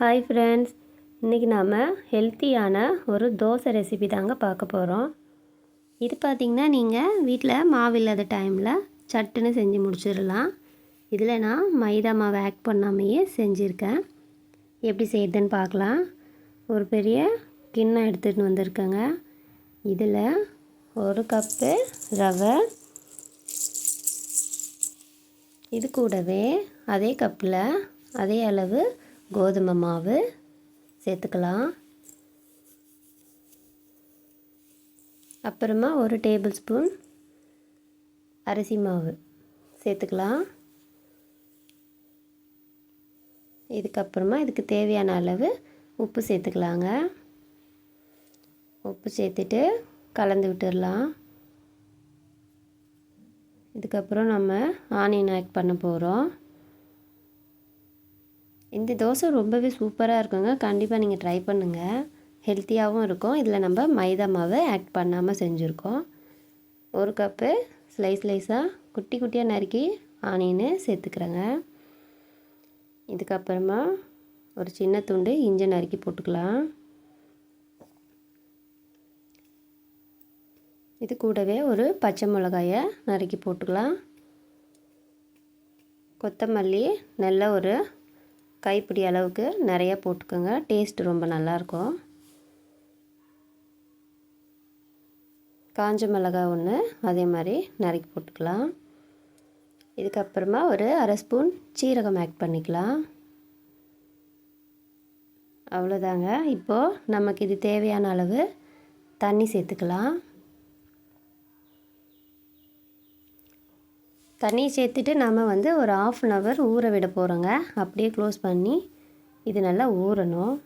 Hi friends இன்றைக்கி நாம் ஹெல்த்தியான ஒரு தோசை ரெசிபி தாங்க பார்க்க போகிறோம் இது பார்த்திங்கன்னா நீங்கள் வீட்டில் மாவு இல்லாத டைமில் சட்டுன்னு செஞ்சு முடிச்சிடலாம். இதில் நான் மைதா மாவு ஆட் பண்ணாமையே செஞ்சுருக்கேன். எப்படி செய்யுதுன்னு பார்க்கலாம். ஒரு பெரிய கிண்ணம் எடுத்துகிட்டு வந்திருக்கேங்க. இதில் ஒரு கப்பு ரவை. இது கூடவே அதே கப்பில் அதே அளவு கோதுமை மாவு சேர்த்துக்கலாம். அப்புறமா ஒரு டேபிள் ஸ்பூன் அரிசி மாவு சேர்த்துக்கலாம். இதுக்கப்புறமா இதுக்கு தேவையான அளவு உப்பு சேர்த்துக்கலாங்க. உப்பு சேர்த்துட்டு கலந்து விட்டுடலாம். இதுக்கப்புறம் நம்ம ஆனியன் ஆட் பண்ண போகிறோம் இந்த தோசை ரொம்பவே சூப்பராக இருக்குங்க. கண்டிப்பாக நீங்கள் ட்ரை பண்ணுங்கள் ஹெல்த்தியாகவும் இருக்கும். இதில் நம்ம மைதா மாவை ஆட் பண்ணாமல் செஞ்சுருக்கோம். ஒரு கப்பு ஸ்லைஸ் ஸ்லைஸாக குட்டி குட்டியாக நறுக்கி ஆனியனு சேர்த்துக்கிறேங்க. இதுக்கப்புறமா ஒரு சின்ன துண்டு இஞ்சி நறுக்கி போட்டுக்கலாம். இது கூடவே ஒரு பச்சை மிளகாயை நறுக்கி போட்டுக்கலாம். கொத்தமல்லி நல்ல ஒரு கைப்பிடி அளவுக்கு நிறைய போட்டுக்கோங்க. டேஸ்ட் ரொம்ப நல்லாயிருக்கும். காஞ்ச மிளகாய் ஒன்று அதே மாதிரி நறுக்கி போட்டுக்கலாம். இதுக்கப்புறமா ஒரு அரை ஸ்பூன் சீரகம் ஆட் பண்ணிக்கலாம். அவ்வளோதாங்க. இப்போது நமக்கு இது தேவையான அளவு தண்ணி சேர்த்துக்கலாம். தண்ணி சேர்த்துட்டு நம்ம வந்து ஒரு ஆஃப் அன் ஹவர் ஊற விட போகிறோங்க அப்படியே க்ளோஸ் பண்ணி இது நல்லா ஊறணும்.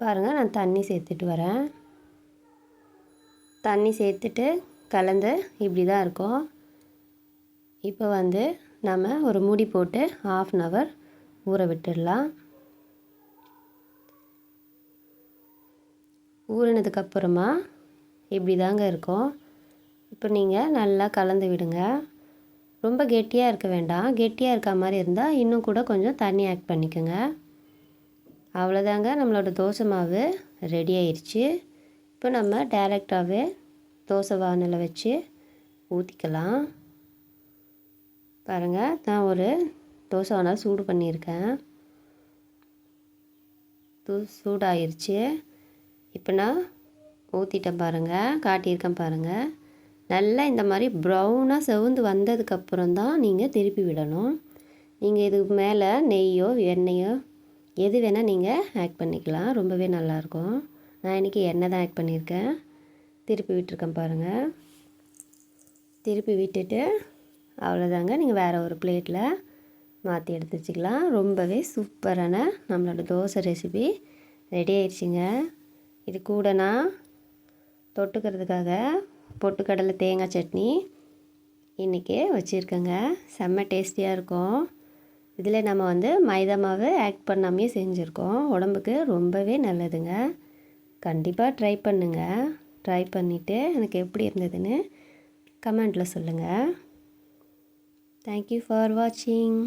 பாருங்கள் நான் தண்ணி சேர்த்துட்டு வரேன். தண்ணி சேர்த்துட்டு கலந்து இப்படி தான் இருக்கும். இப்போ வந்து நம்ம ஒரு மூடி போட்டு ஆஃப் அன் ஹவர் ஊற விட்டுடலாம். ஊறினதுக்கப்புறமா இப்படி தாங்க இருக்கும். இப்போ நீங்கள் நல்லா கலந்து விடுங்க. ரொம்ப கெட்டியாக இருக்க வேண்டாம். கெட்டியாக இருக்க மாதிரி இருந்தால் இன்னும் கூட கொஞ்சம் தண்ணி ஆட் பண்ணிக்கோங்க. அவ்வளோதாங்க நம்மளோட தோசை மாவு ரெடி ஆயிடுச்சு இப்போ நம்ம டேரெக்டாகவே தோசை வானலை வச்சு ஊற்றிக்கலாம் பாருங்கள் நான் ஒரு தோசை வானல் சூடு பண்ணியிருக்கேன். தூ சூடாயிருச்சு. இப்போ நான் ஊற்றிட்டேன் பாருங்கள் காட்டியிருக்கேன் பாருங்கள் நல்லா இந்த மாதிரி ப்ரௌனாக செவந்து வந்ததுக்கப்புறம் தான் நீங்கள் திருப்பி விடணும். நீங்கள் இதுக்கு மேலே நெய்யோ எண்ணெயோ எது வேணால் நீங்கள் ஆட் பண்ணிக்கலாம். ரொம்பவே நல்லாயிருக்கும் நான் இன்றைக்கி எண்ணெய் தான் ஆட் பண்ணியிருக்கேன். திருப்பி விட்டுருக்கேன் பாருங்கள் திருப்பி விட்டுட்டு அவ்வளோதாங்க நீங்கள் வேறு ஒரு பிளேட்டில் மாற்றி எடுத்து வச்சுக்கலாம். ரொம்பவே சூப்பரான நம்மளோட தோசை ரெசிபி ரெடி ஆயிடுச்சுங்க. இது கூட நான் தொட்டுக்கிறதுக்காக பொட்டுக்கடலை தேங்காய் சட்னி இன்றைக்கி வச்சுருக்கேங்க. செம்ம டேஸ்டியாக இருக்கும். இதில் நம்ம வந்து மைதா மாவு ஆட் பண்ணாமே செஞ்சுருக்கோம். உடம்புக்கு ரொம்பவே நல்லதுங்க. கண்டிப்பாக ட்ரை பண்ணுங்கள் ட்ரை பண்ணிவிட்டு எனக்கு எப்படி இருந்ததுன்னு கமெண்ட்டில் சொல்லுங்கள் தேங்க்யூ ஃபார் வாட்சிங்